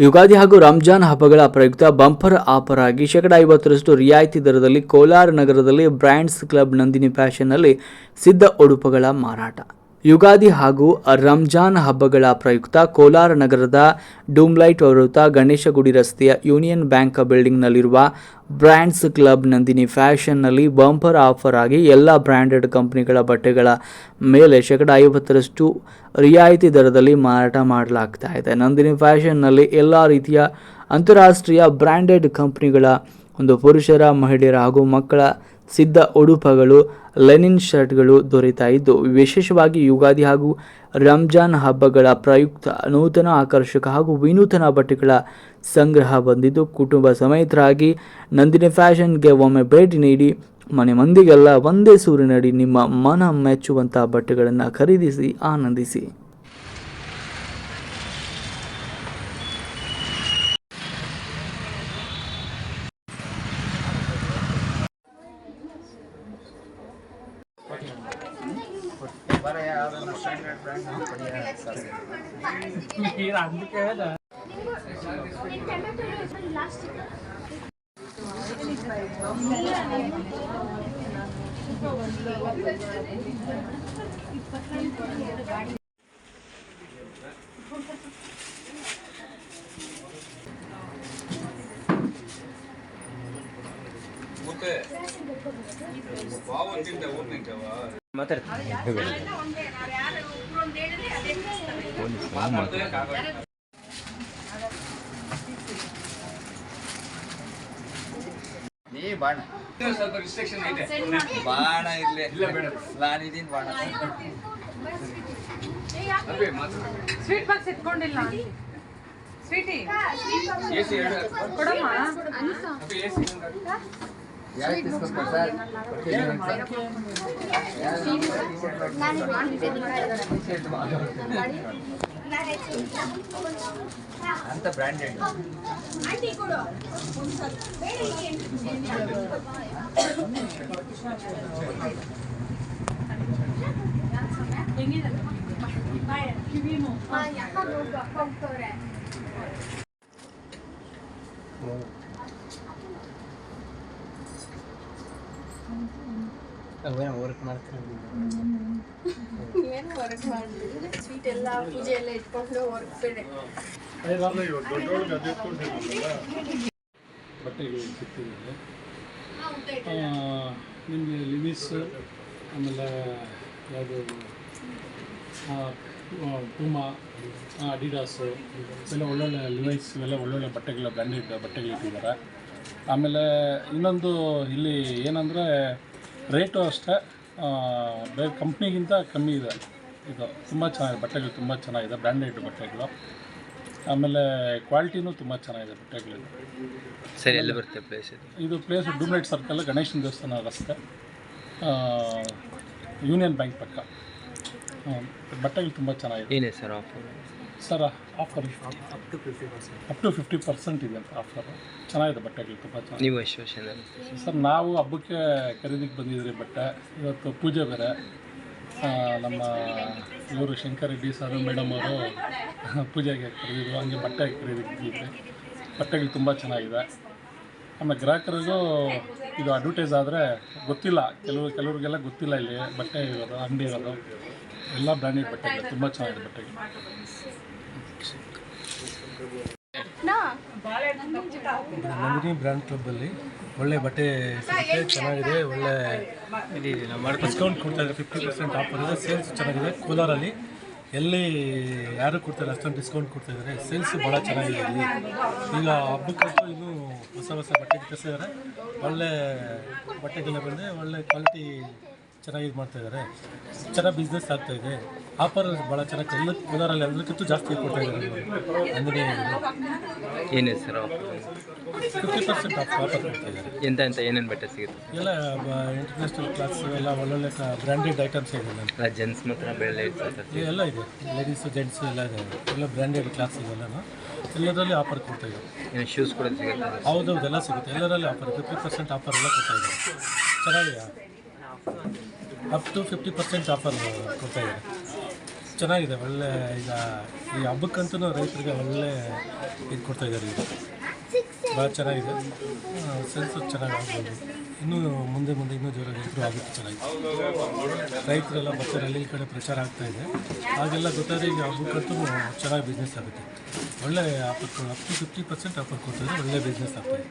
ಯುಗಾದಿ ಹಾಗೂ ರಂಜಾನ್ ಹಬ್ಬಗಳ ಪ್ರಯುಕ್ತ ಬಂಪರ್ ಆಫರ್ ಆಗಿ ಶೇಕಡ ಐವತ್ತರಷ್ಟು ರಿಯಾಯಿತಿ ದರದಲ್ಲಿ ಕೋಲಾರ ನಗರದಲ್ಲಿ ಬ್ರ್ಯಾಂಡ್ಸ್ ಕ್ಲಬ್ ನಂದಿನಿ ಫ್ಯಾಷನ್ನಲ್ಲಿ ಸಿದ್ಧ ಉಡುಪುಗಳ ಮಾರಾಟ. ಯುಗಾದಿ ಹಾಗೂ ರಂಜಾನ್ ಹಬ್ಬಗಳ ಪ್ರಯುಕ್ತ ಕೋಲಾರ ನಗರದ ಡೂಮ್ಲೈಟ್ ವೃತ್ತ ಗಣೇಶಗುಡಿ ರಸ್ತೆಯ ಯೂನಿಯನ್ ಬ್ಯಾಂಕ್ ಬಿಲ್ಡಿಂಗ್ನಲ್ಲಿರುವ ಬ್ರ್ಯಾಂಡ್ಸ್ ಕ್ಲಬ್ ನಂದಿನಿ ಫ್ಯಾಷನ್ನಲ್ಲಿ ಬಂಪರ್ ಆಫರ್ ಆಗಿ ಎಲ್ಲ ಬ್ರ್ಯಾಂಡೆಡ್ ಕಂಪ್ನಿಗಳ ಬಟ್ಟೆಗಳ ಮೇಲೆ ಶೇಕಡ ಐವತ್ತರಷ್ಟು ರಿಯಾಯಿತಿ ದರದಲ್ಲಿ ಮಾರಾಟ ಮಾಡಲಾಗ್ತಾ ಇದೆ. ನಂದಿನಿ ಫ್ಯಾಷನ್ನಲ್ಲಿ ಎಲ್ಲ ರೀತಿಯ ಅಂತಾರಾಷ್ಟ್ರೀಯ ಬ್ರ್ಯಾಂಡೆಡ್ ಕಂಪ್ನಿಗಳ ಒಂದು ಪುರುಷರ, ಮಹಿಳೆಯರ ಹಾಗೂ ಮಕ್ಕಳ ಸಿದ್ಧ ಉಡುಪಗಳು, ಲೆನಿನ್ ಶರ್ಟ್ಗಳು ದೊರೆತಾ ಇದ್ದು, ವಿಶೇಷವಾಗಿ ಯುಗಾದಿ ಹಾಗೂ ರಂಜಾನ್ ಹಬ್ಬಗಳ ಪ್ರಯುಕ್ತ ನೂತನ ಆಕರ್ಷಕ ಹಾಗೂ ವಿನೂತನ ಬಟ್ಟೆಗಳ ಸಂಗ್ರಹ ಬಂದಿದ್ದು, ಕುಟುಂಬ ಸಮೇತರಾಗಿ ನಂದಿನಿ ಫ್ಯಾಷನ್ಗೆ ಒಮ್ಮೆ ಭೇಟಿ ನೀಡಿ, ಮನೆ ಮಂದಿಗೆಲ್ಲ ಒಂದೇ ಸೂರಿನಡಿ ನಿಮ್ಮ ಮನ ಮೆಚ್ಚುವಂಥ ಬಟ್ಟೆಗಳನ್ನು ಖರೀದಿಸಿ, ಆನಂದಿಸಿ. ಮತ್ತೆ ಬಾವು ತಿಂದ ಊರ್ನಿಂಗವಾ ನೀ ಬಾಣ ಸ್ವಲ್ಪ ರಿಸ್ಟ್ರಿಕ್ಷನ್ ಇದೆ ಬಾಣ ಇರ್ಲಿ ನಾನಿದೀನಿ ಬಾಣ ಅದೇ ಮಾತಾಡ್ಬೇಕು ಸ್ವೀಟ್ ಬಾಕ್ಸ್ ಎತ್ಕೊಂಡಿಲ್ಲ ಸ್ವೀಟಿ ಎಸಿ ಸಿ ఎవరికి తీసుకొస్తారు సార్ అంత branded Vaya, vamos a work ಮಾಡ್ತಾರೆ ಏನು ವರ್ಕ್ ಮಾಡಲಿಲ್ಲ ಸ್ವೀಟ್ ಎಲ್ಲ ಪೂಜೆ ಎಲ್ಲ ಇಟ್ಕೊಂಡು ವರ್ಕ್ ಬೇರೆ ಬಟ್ಟೆಗಳು ಸಿಗ್ತಿದೆ ನಿಮಗೆ ಲಿವಿಸ್ ಆಮೇಲೆ ಯಾವುದು ಪೂಮಾ ಅಡಿಡಾಸು ಎಲ್ಲ ಒಳ್ಳೊಳ್ಳೆ ಲಿವೈಸ್ ಇವೆಲ್ಲ ಒಳ್ಳೊಳ್ಳೆ ಬಟ್ಟೆಗಳ ಬ್ರ್ಯಾಂಡೆಡ್ ಬಟ್ಟೆಗಳು ಇಟ್ಟಿದ್ದಾರೆ. ಆಮೇಲೆ ಇನ್ನೊಂದು ಇಲ್ಲಿ ಏನಂದರೆ ರೇಟು ಅಷ್ಟೇ ಬೇರೆ ಕಂಪ್ನಿಗಿಂತ ಕಮ್ಮಿ ಇದೆ. ಇದು ತುಂಬ ಚೆನ್ನಾಗಿದೆ ಬಟ್ಟೆಗಳು ತುಂಬ ಚೆನ್ನಾಗಿದೆ ಬ್ರ್ಯಾಂಡೆಡ್ ಬಟ್ಟೆಗಳು. ಆಮೇಲೆ ಕ್ವಾಲಿಟಿನೂ ತುಂಬ ಚೆನ್ನಾಗಿದೆ ಬಟ್ಟೆಗಳು. ಸರಿ ಎಲ್ಲಿ ಬರುತ್ತೆ ಪ್ಲೇಸ್ ಇದು? ಪ್ಲೇಸ್ ಡೂಮ್ಲೈಟ್ ಸರ್ಕಲ್ ಗಣೇಶನ ದೇವಸ್ಥಾನ ರಸ್ತೆ ಯೂನಿಯನ್ ಬ್ಯಾಂಕ್ ಪಕ್ಕ. ಬಟ್ಟೆಗಳು ತುಂಬ ಚೆನ್ನಾಗಿದೆ. ಏನೇ sir offer sir offer up to fifty percent ಇದೆ ಅಂತ ಆಫರ್ ಚೆನ್ನಾಗಿದೆ ಬಟ್ಟೆಗಳು ತುಂಬ ಚೆನ್ನಾಗಿ ನೀವು ಎಷ್ಟು ವರ್ಷ ಸರ್ ನಾವು ಹಬ್ಬಕ್ಕೆ ಖರೀದಿಗೆ ಬಂದಿದ್ರಿ ಬಟ್ಟೆ. ಇವತ್ತು ಪೂಜೆ ಬೇರೆ. ನಮ್ಮ ಇವರು ಶಂಕರ್ ರೆಡ್ಡಿ ಸರ್ ಮೇಡಮ್ ಅವರು ಪೂಜೆಗೆ ಕರೆದಿದ್ರು. ಹಂಗೆ ಬಟ್ಟೆ ಖರೀದಿಗೆ ಬಂದಿದ್ರಿ ಬಟ್ಟೆಗಳು ತುಂಬ ಚೆನ್ನಾಗಿದೆ. ಆಮೇಲೆ ಗ್ರಾಹಕರಿಗೂ ಇದು ಅಡ್ವರ್ಟೈಸ್ ಆದರೆ ಗೊತ್ತಿಲ್ಲ. ಕೆಲವರು ಕೆಲವರಿಗೆಲ್ಲ ಗೊತ್ತಿಲ್ಲ ಇಲ್ಲಿ ಬಟ್ಟೆ ಇರೋದು ಅಂಗಡಿ ಇರೋದು. ಎಲ್ಲ ಬ್ರ್ಯಾಂಡೆಡ್ ಬಟ್ಟೆಗಳು ತುಂಬ ಚೆನ್ನಾಗಿದೆ ಬಟ್ಟೆಗಳು. ನಂದಿನಿ ಬ್ರ್ಯಾಂಡ್ ಕ್ಲಬ್ಬಲ್ಲಿ ಒಳ್ಳೆ ಬಟ್ಟೆ ಸಿಗುತ್ತೆ ಚೆನ್ನಾಗಿದೆ ಒಳ್ಳೆ ಡಿಸ್ಕೌಂಟ್ ಕೊಡ್ತಾ ಇದ್ದಾರೆ ಫಿಫ್ಟಿ ಪರ್ಸೆಂಟ್ ಆಫರ್ ಇದೆ ಸೇಲ್ಸ್ ಚೆನ್ನಾಗಿದೆ. ಕೋಲಾರಲ್ಲಿ ಎಲ್ಲಿ ಯಾರು ಕೊಡ್ತಾರೆ ಅಷ್ಟೊಂದು ಡಿಸ್ಕೌಂಟ್ ಕೊಡ್ತಾ ಇದ್ದಾರೆ ಸೇಲ್ಸ್ ಭಾಳ ಚೆನ್ನಾಗಿದೆ ಇಲ್ಲಿ. ಈಗ ಹಬ್ಬಕ್ಕಂತೂ ಇನ್ನೂ ಹೊಸ ಹೊಸ ಬಟ್ಟೆ ಕಟ್ಟಿಸಿದ್ದಾರೆ ಒಳ್ಳೆ ಬಟ್ಟೆಗಳ ಬಂದರೆ ಒಳ್ಳೆ ಕ್ವಾಲಿಟಿ ಚೆನ್ನಾಗಿ ಇದು ಮಾಡ್ತಾ ಇದ್ದಾರೆ ಚೆನ್ನಾಗಿ ಬಿಸ್ನೆಸ್ ಆಗ್ತಾ ಇದೆ. ಆಫರ್ ಭಾಳ ಚೆನ್ನಾಗಿ ಎಲ್ಲ ಎಲ್ಲಕ್ಕಿಂತ ಜಾಸ್ತಿ ಕೊಡ್ತಾ ಇದ್ದಾರೆ ಅಂದರೆ ಏನೇ sir fifty percent off offer ಕೊಡ್ತಾ ಇದ್ದಾರೆ ಎಂತ ಎಂತ ಏನೇನು ಬೆಟ್ಟ ಸಿಗುತ್ತೆ? ಎಲ್ಲ ಇಂಟರ್ನ್ಯಾಷನಲ್ ಕ್ಲಾಸ್ ಎಲ್ಲ ಒಳ್ಳೊಳ್ಳೆ ಬ್ರ್ಯಾಂಡೆಡ್ ಐಟಮ್ಸ್ ಇದೆ ನಮ್ಮ ಜೆಂಟ್ಸ್ ಮಾತ್ರ ಬೆಳೆ ಎಲ್ಲ ಇದೆ. ಲೇಡೀಸು ಜೆಂಟ್ಸು ಎಲ್ಲ ಇದೆ. ಎಲ್ಲ ಬ್ರ್ಯಾಂಡೆಡ್ ಕ್ಲಾಸ್ ಇವೆಲ್ಲನೂ ಎಲ್ಲದರಲ್ಲಿ ಆಫರ್ ಕೊಡ್ತಾ ಇದ್ದಾರೆ. ಏನು ಶೂಸ್ ಕೂಡ ಸಿಗುತ್ತೆ? ಹೌದೌದು ಎಲ್ಲ ಸಿಗುತ್ತೆ. ಎಲ್ಲರಲ್ಲಿ ಆಫರ್ ಫಿಫ್ಟಿ ಪರ್ಸೆಂಟ್ ಆಫರ್ ಎಲ್ಲ ಕೊಡ್ತಾ ಇದ್ದಾರೆ. ಚೆನ್ನಾಗಿದೆ up to fifty percent offer ಕೊಡ್ತಾ ಇದ್ದಾರೆ. ಚೆನ್ನಾಗಿದೆ, ಒಳ್ಳೆ ಈಗ ಈ ಹಬ್ಬಕ್ಕಂತೂ ರೈತರಿಗೆ ಒಳ್ಳೆ ಇದು ಕೊಡ್ತಾ ಇದ್ದಾರೆ ಈಗ. ಭಾಳ ಚೆನ್ನಾಗಿದೆ. ಸೆನ್ಸು ಚೆನ್ನಾಗಿ ಆಗ್ಬೋದು. ಇನ್ನೂ ಮುಂದೆ ಮುಂದೆ ಇನ್ನೂ ಜೋರಾಗಿ ಇಂಪ್ರೂವ್ ಆಗುತ್ತೆ ಚೆನ್ನಾಗಿ ರೈತರೆಲ್ಲ ಬರ್ತಾರೆ ಹಳ್ಳಿ ಕಡೆ ಪ್ರಚಾರ ಆಗ್ತಾಯಿದೆ ಇದೆ. ಹಾಗೆಲ್ಲ ಗೊತ್ತಾದರೆ ಈಗ ಹಬ್ಬಕ್ಕಂತೂ ಚೆನ್ನಾಗಿ ಬಿಸ್ನೆಸ್ ಆಗುತ್ತೆ. ಒಳ್ಳೆ offer up to fifty percent offer ಕೊಡ್ತಾಯಿದ್ರೆ ಒಳ್ಳೆ ಬಿಸ್ನೆಸ್ ಆಗ್ತಾಯಿದೆ